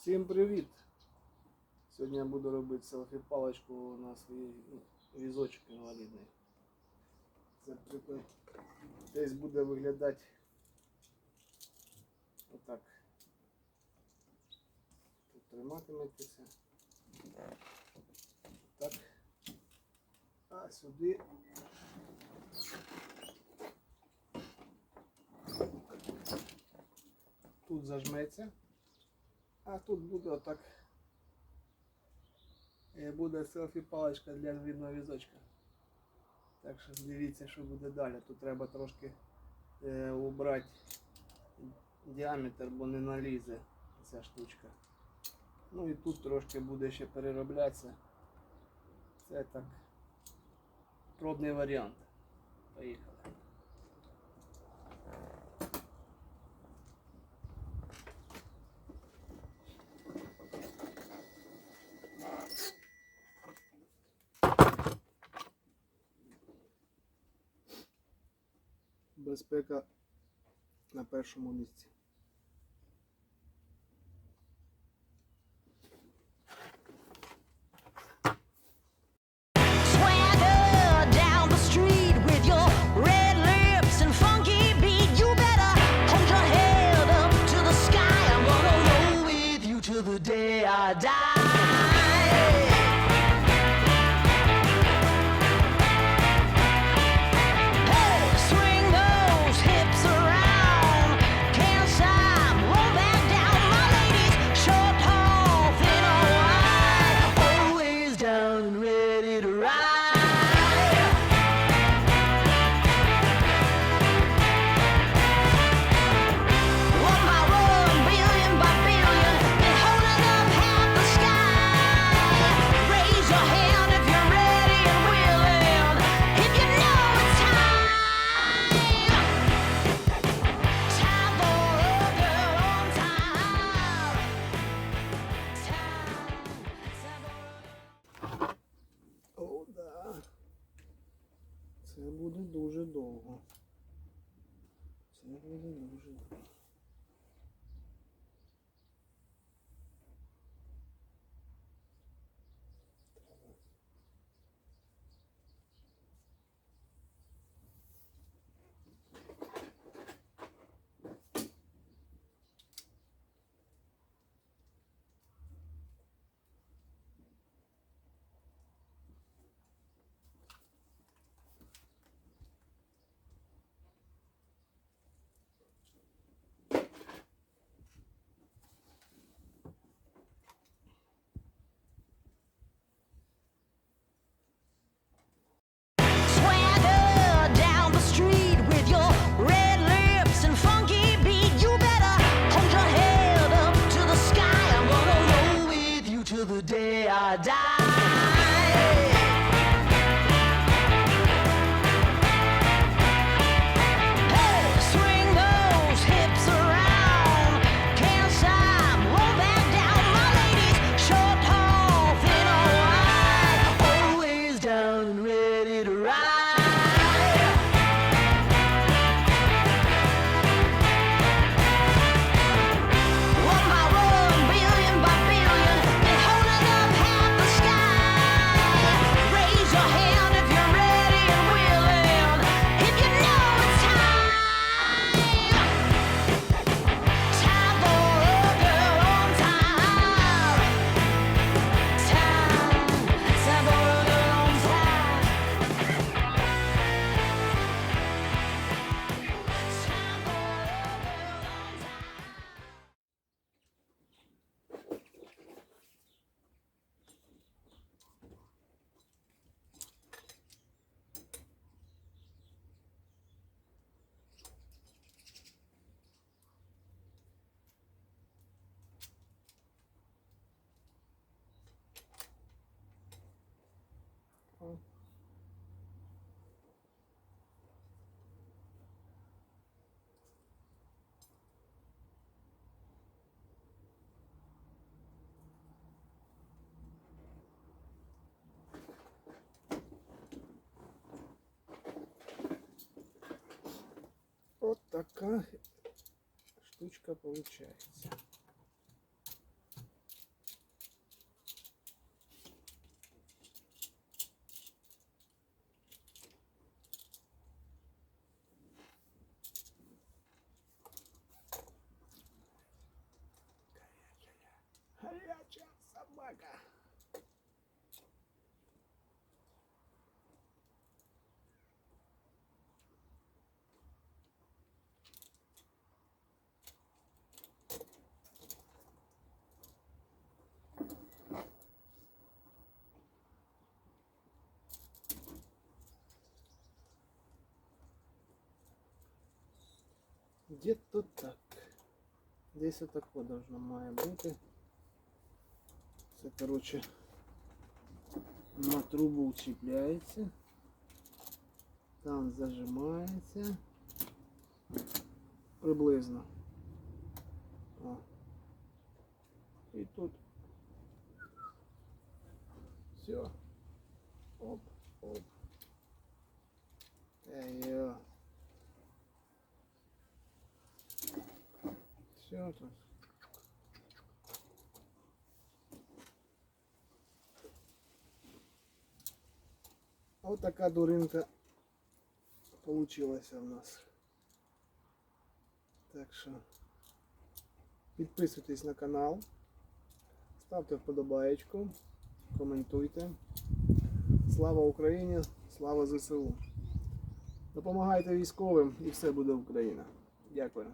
Всім привіт! Сьогодні я буду робити селфі-палочку на свій ну, візочок інвалідний. Це прикольно. Десь буде виглядати отак. Тут триматиметеся. Так. А сюди. Тут зажметься. А тут буде так е, буде селфі паличка для відного візочка. Так що дивіться, що буде далі. Тут треба трошки е, убрати діаметр, бо не налізе ця штучка. Ну і тут трошки буде ще перероблятися. Це так пробний варіант. Поїхали. безпека на першому місці. довго. Це буде дуже довго. такая штучка получается. Горячая собака. Где-то так. Десь отако должно має бути. Це, короче, на трубу чіпляється. Там зажимається. Приблизно. О. І тут. Все. Оп, оп. Ей-йо. Тут. Вот такая дуринка получилась у нас. Так що підписуйтесь на канал, ставте вподобаєчку, коментуйте. Слава Україні, слава ЗСУ. Допомагайте військовим і все буде Україна. Дякую.